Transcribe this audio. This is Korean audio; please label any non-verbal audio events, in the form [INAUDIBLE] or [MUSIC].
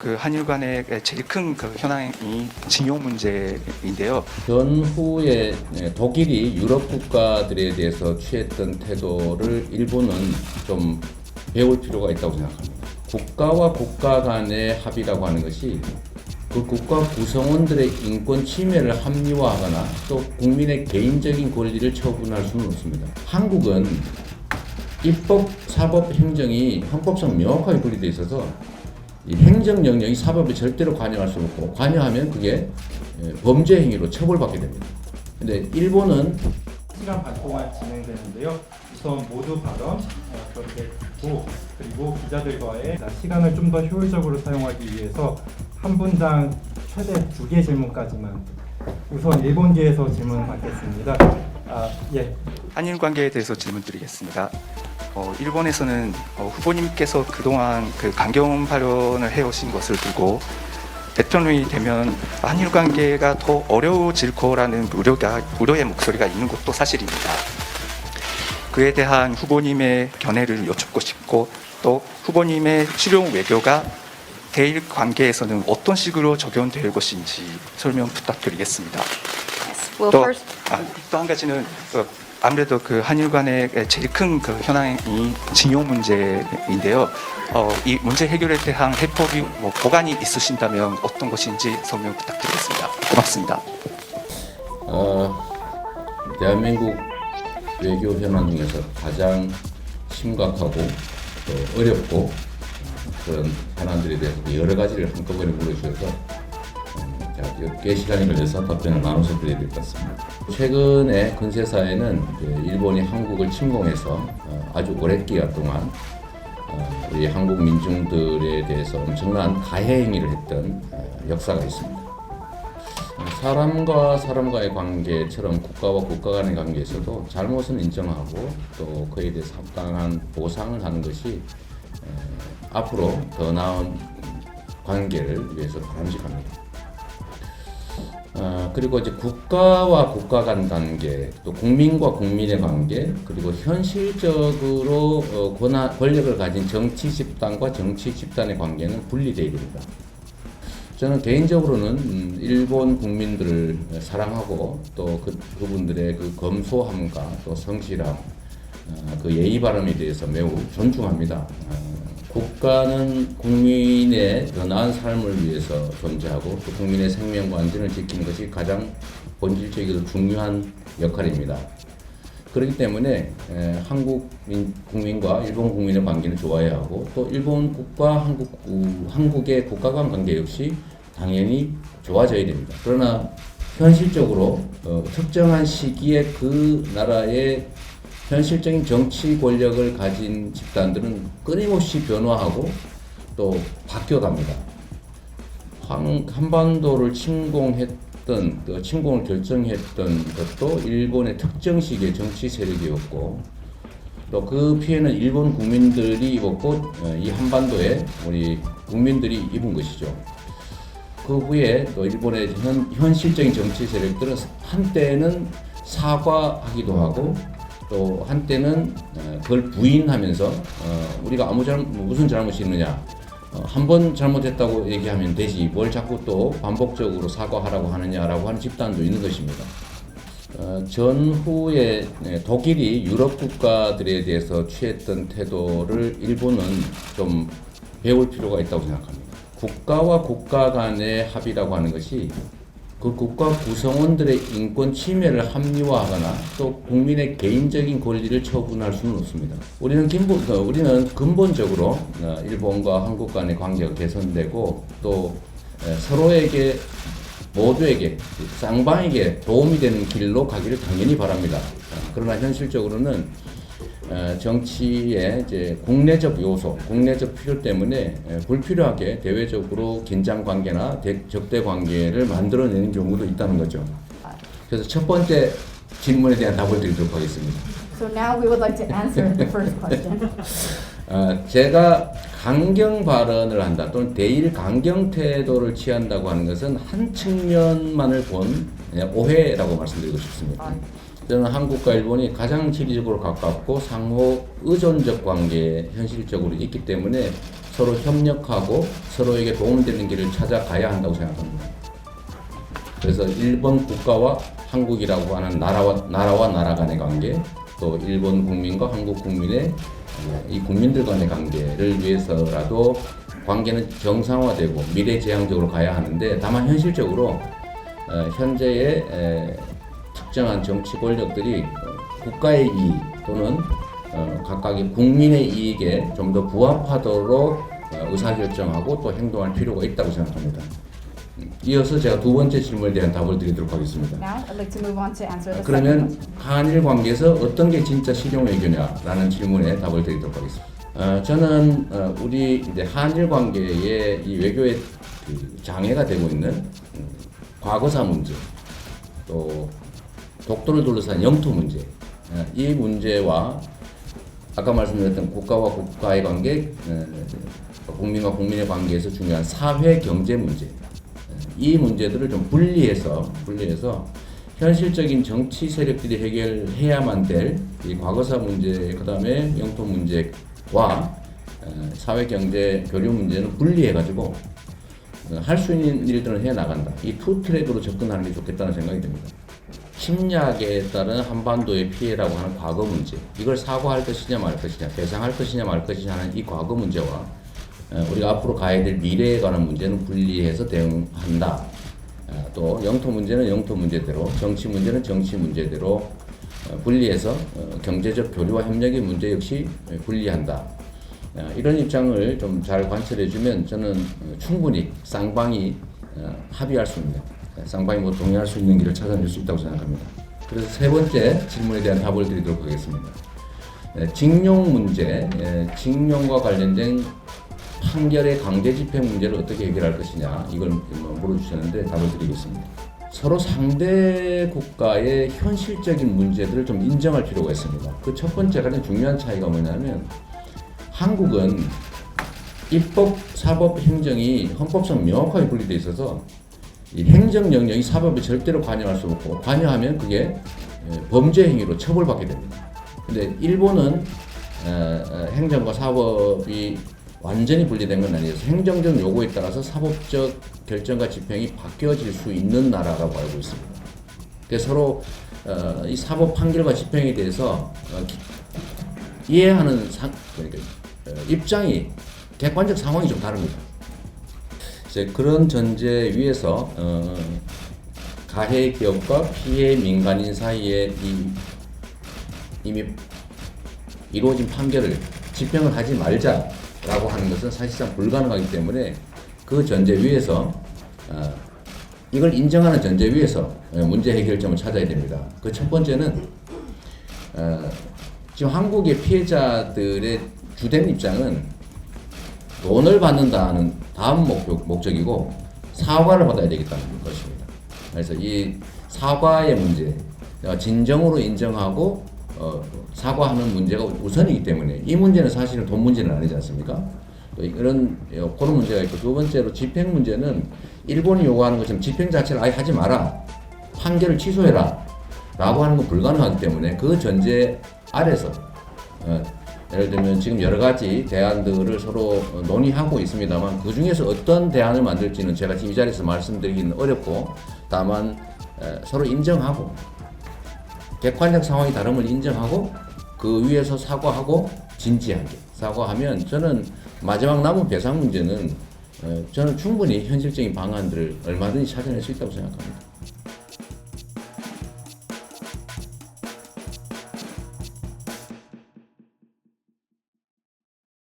그 한일 간의 제일 큰 그 현황이 징용 문제인데요. 전후에 네, 독일이 유럽 국가들에 대해서 취했던 태도를 일본은 좀 배울 필요가 있다고 생각합니다. 국가와 국가 간의 합의라고 하는 것이 그 국가 구성원들의 인권 침해를 합리화하거나 또 국민의 개인적인 권리를 처분할 수는 없습니다. 한국은 입법, 사법, 행정이 헌법상 명확하게 분리되어 있어서 이 행정 영역이 사법에 절대로 관여할 수 없고 관여하면 그게 예, 범죄 행위로 처벌받게 됩니다. 근데 일본은 시간 반 동안 진행되는데요. 우선 모두 발언, 어, 그렇게 듣고 그리고 기자들과의 시간을 좀 더 효율적으로 사용하기 위해서 한 분당 최대 두 개 질문까지만 우선 일본계에서 질문 받겠습니다. 아, 예. 한일 관계에 대해서 질문 드리겠습니다. 어, 일본에서는 어, 후보님께서 그동안 그 강경 발언을 해오신 것을 두고 대통령이 되면 한일 관계가 더 어려워질 거라는 우려가 우려의 목소리가 있는 것도 사실입니다. 그에 대한 후보님의 견해를 여쭙고 싶고 또 후보님의 실용 외교가 대일 관계에서는 어떤 식으로 적용될 것인지 설명 부탁드리겠습니다. Well, 또, first, 아, 가지는 그 아무래도 그 한일 간의 제일 큰 그 현황이 징용 문제인데요. 어, 이 문제 해결에 대한 해법이 뭐 보관이 있으신다면 어떤 것인지 설명 부탁드리겠습니다. 고맙습니다. 어, 대한민국 외교 현안 중에서 가장 심각하고 또 어렵고 그런 현안들에 대해서 여러 가지를 한꺼번에 물어주셔서 음, 자, 몇개 시간이 걸려서 답변을 나눠서 드려야 될것 같습니다. 최근에 근세사에는 일본이 한국을 침공해서 어, 아주 오랜 기간 동안 어, 우리 한국 민중들에 대해서 엄청난 가해 행위를 했던 어, 역사가 있습니다. 사람과 사람과의 관계처럼 국가와 국가 간의 관계에서도 잘못은 인정하고 또 그에 대해서 합당한 보상을 하는 것이 에, 앞으로 더 나은 관계를 위해서 바람직합니다. 어, 그리고 이제 국가와 국가 간 관계, 또 국민과 국민의 관계, 그리고 현실적으로 어, 권한, 권력을 가진 정치 집단과 정치 집단의 관계는 분리되어야 됩니다. 저는 개인적으로는 음, 일본 국민들을 사랑하고 또 그, 그분들의 그 검소함과 또 성실함, 어, 그 예의 바름에 대해서 매우 존중합니다. 어, 국가는 국민의 더 나은 삶을 위해서 존재하고 또 국민의 생명과 안전을 지키는 것이 가장 본질적이고 중요한 역할입니다. 그렇기 때문에 에, 한국 민- 국민과 일본 국민의 관계는 좋아야 하고 또 일본 국가 한국 우- 한국의 국가 간 관계 역시 당연히 좋아져야 됩니다. 그러나 현실적으로 어, 특정한 시기에 그 나라의 현실적인 정치 권력을 가진 집단들은 끊임없이 변화하고 또 바뀌어갑니다. 한, 한반도를 침공했던 그 침공을 결정했던 것도 일본의 특정 시기의 정치 세력이었고 또 그 피해는 일본 국민들이 입었고 어, 이 한반도에 우리 국민들이 입은 것이죠. 그 후에 또 일본의 현, 현실적인 정치 세력들은 한때는 사과하기도 하고 또 한때는 어, 그걸 부인하면서 어, 우리가 아무 잘못 무슨 잘못이 있느냐 어, 한번 잘못했다고 얘기하면 되지 뭘 자꾸 또 반복적으로 사과하라고 하느냐라고 하는 집단도 있는 것입니다. 어, 전후에 네, 독일이 유럽 국가들에 대해서 취했던 태도를 일본은 좀 배울 필요가 있다고 생각합니다. 국가와 국가 간의 합의라고 하는 것이 그 국가 구성원들의 인권 침해를 합리화하거나 또 국민의 개인적인 권리를 처분할 수는 없습니다. 우리는 근본, 어, 우리는 근본적으로 어, 일본과 한국 간의 관계가 개선되고 또 에, 서로에게 모두에게 쌍방에게 도움이 되는 길로 가기를 당연히 바랍니다. 어, 그러나 현실적으로는 어, 정치의 이제 국내적 요소, 국내적 필요 때문에 에, 불필요하게 대외적으로 긴장 관계나 대- 적대 관계를 만들어내는 경우도 있다는 거죠. 그래서 첫 번째 질문에 대한 답을 드리도록 하겠습니다. so now we would like to answer the first question. [LAUGHS] 어, 제가 강경 발언을 한다 또는 대일 강경 태도를 취한다고 하는 것은 한 측면만을 본 예, 오해라고 말씀드리고 싶습니다. 저는 한국과 일본이 가장 지리적으로 가깝고 상호 의존적 관계에 현실적으로 있기 때문에 서로 협력하고 서로에게 도움되는 길을 찾아가야 한다고 생각합니다. 그래서 일본 국가와 한국이라고 하는 나라와 나라와 나라 간의 관계, 또 일본 국민과 한국 국민의 어, 이 국민들 간의 관계를 위해서라도 관계는 정상화되고 미래 지향적으로 가야 하는데 다만 현실적으로 어, 현재의 에, 특정한 정치 권력들이 어, 국가의 이익 또는 어, 각각의 국민의 이익에 좀 더 부합하도록 어, 의사결정하고 또 행동할 필요가 있다고 생각합니다. 음, 이어서 제가 두 번째 질문에 대한 답을 드리도록 하겠습니다. Like second 그러면. 한일 관계에서 어떤 게 진짜 실용 외교냐라는 질문에 답을 드리도록 하겠습니다. 어, 저는 어, 우리 이제 한일 관계의 이 외교의 그 장애가 되고 있는 음, 과거사 문제, 또 독도를 둘러싼 영토 문제, 어, 이 문제와 아까 말씀드렸던 국가와 국가의 관계, 어, 국민과 국민의 관계에서 중요한 사회 경제 문제, 이 문제들을 좀 분리해서 분리해서 현실적인 정치 세력들이 해결해야만 될 이 과거사 문제 그다음에 영토 문제와 어, 사회 경제 교류 문제는 분리해 가지고 할 수 있는 일들은 해 나간다. 이 투 트랙으로 접근하는 게 좋겠다는 생각이 듭니다. 침략에 따른 한반도의 피해라고 하는 과거 문제, 이걸 사과할 것이냐 말 것이냐, 배상할 것이냐 말 것이냐 하는 이 과거 문제와 어, 우리가 앞으로 가야 될 미래에 관한 문제는 분리해서 대응한다. 어, 또 영토 문제는 영토 문제대로, 정치 문제는 정치 문제대로 어, 분리해서 어, 경제적 교류와 협력의 문제 역시 분리한다. 어, 이런 입장을 좀 잘 관철해주면 저는 어, 충분히 쌍방이 어, 합의할 수 있는, 쌍방이 뭐 동의할 수 있는 길을 찾아낼 수 있다고 생각합니다. 그래서 세 번째 질문에 대한 답을 드리도록 하겠습니다. 예, 징용 문제, 예, 징용과 관련된 판결의 강제 집행 문제를 어떻게 해결할 것이냐 이걸 뭐 물어주셨는데 답을 드리겠습니다. 서로 상대 국가의 현실적인 문제들을 좀 인정할 필요가 있습니다. 그 첫 번째 가장 중요한 차이가 뭐냐면 한국은 입법, 사법, 행정이 헌법상 명확하게 분리되어 있어서 이 행정 영역이 사법에 절대로 관여할 수 없고 관여하면 그게 예, 범죄 행위로 처벌받게 됩니다. 근데 일본은 행정과 사법이 완전히 분리된 건 아니어서 행정적 요구에 따라서 사법적 결정과 집행이 바뀌어질 수 있는 나라라고 알고 있습니다. 그래서 서로 어, 이 사법 판결과 집행에 대해서 어, 기- 이해하는 상, 그러니까 어, 입장이 객관적 상황이 좀 다릅니다. 이제 그런 전제 위에서 어, 가해 기업과 피해 민간인 사이에 이, 이미 이루어진 판결을 집행을 하지 말자라고 하는 것은 사실상 불가능하기 때문에 그 전제 위에서 어, 이걸 인정하는 전제 위에서 어, 문제 해결점을 찾아야 됩니다. 그 첫 번째는 어, 지금 한국의 피해자들의 주된 입장은 돈을 받는다는 다음 목표, 목적이고 사과를 받아야 되겠다는 것입니다. 그래서 이 사과의 문제, 어, 진정으로 인정하고 어, 사과하는 문제가 우선이기 때문에 이 문제는 사실은 돈 문제는 아니지 않습니까? 또 이런 어, 그런 문제가 있고 두 번째로 집행 문제는 일본이 요구하는 것처럼 집행 자체를 아예 하지 마라 판결을 취소해라 라고 하는 건 불가능하기 때문에 그 전제 아래서 어, 예를 들면 지금 여러 가지 대안들을 서로 어, 논의하고 있습니다만 그 중에서 어떤 대안을 만들지는 제가 지금 이 자리에서 말씀드리기는 어렵고 다만 에, 서로 인정하고 객관적 상황이 다름을 인정하고 그 위에서 사과하고 진지하게 사과하면 저는 마지막 남은 배상 문제는 어, 저는 충분히 현실적인 방안들을 얼마든지 찾아낼 수 있다고 생각합니다.